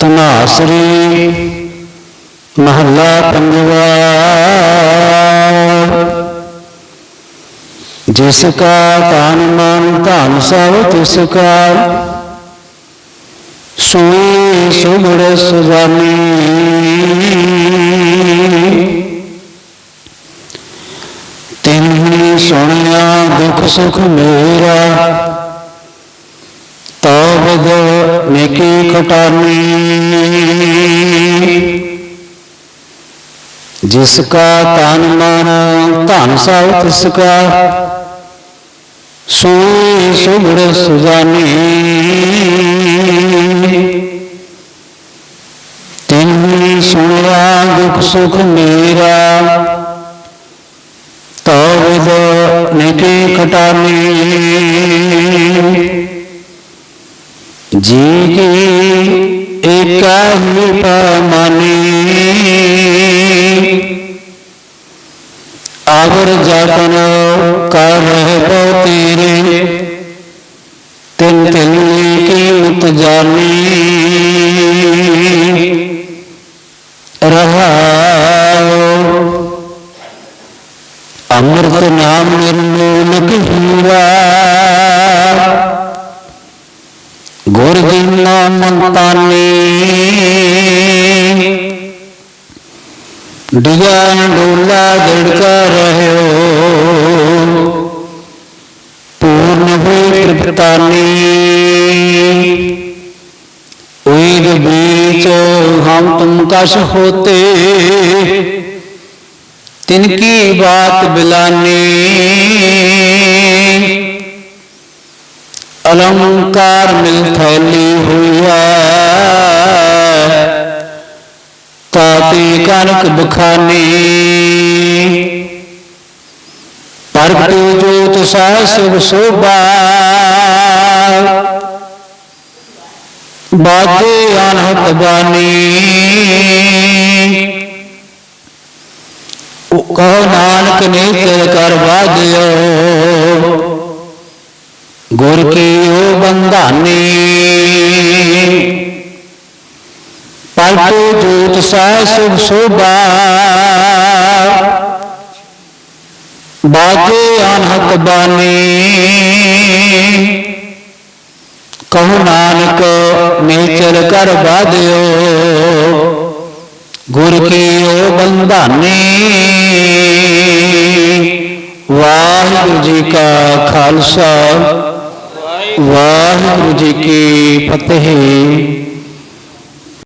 तनासरी महला पंजवार जिसका तान मन तान सब तिसका सुई सुमर सुजानी। तिन्ही सुनिया दुख सुख मेरा। आवद नेकी खटानी जिसका तन मन धन सब तिसका, सोई सुगड़ सुजानी। तिन सुनया दुख सुख मेरा तो तौर निकी खटानी जी मने आवर जापन कर तेरे तिन तिलने की मत जाने रहा अमृत नाम निर्मूल हीरा रमदानी। डिजान डोला दड़का रहे हो। पूर्ण हुई कृपतानी उद बीच हम तुम कश होते। तिनकी बात बिलानी। अलंकार मिल ਨਾਨਕ ਬਖਾਨੇ। ਪਰਗਟਿਓ ਜੋਤ ਸਹਿ ਸੁਖ ਸੋਭਾ। ਬਾਜੇ ਅਨਹਤ ਬਾਣੀ। ਕਹੋ ਨਾਨਕ ਨੇ ਤੇਰ ਕਰ ਵਾਜਿਓ। ਗੁਰ ਕੀ ਉਹ ਬੰਧਾਨੀ। ਪਲਟੋ ਜੋਤ ਸਹਿ ਸੁਭ ਸੋਭਾ। ਬਾਜੇ ਅਨਹਤ ਬਾਣੀ। ਕਹੋ ਨਾਨਕ ਮੇਚਰ ਕਰ ਬਾਧਿਓ ਗੁਰ ਕੀਓ ਬੰਧਾਨੀ। ਵਾਹਿਗੁਰੂ ਜੀ ਕਾ ਖਾਲਸਾ। ਵਾਹਿਗੁਰੂ ਜੀ ਕੀ ਫਤਿਹ।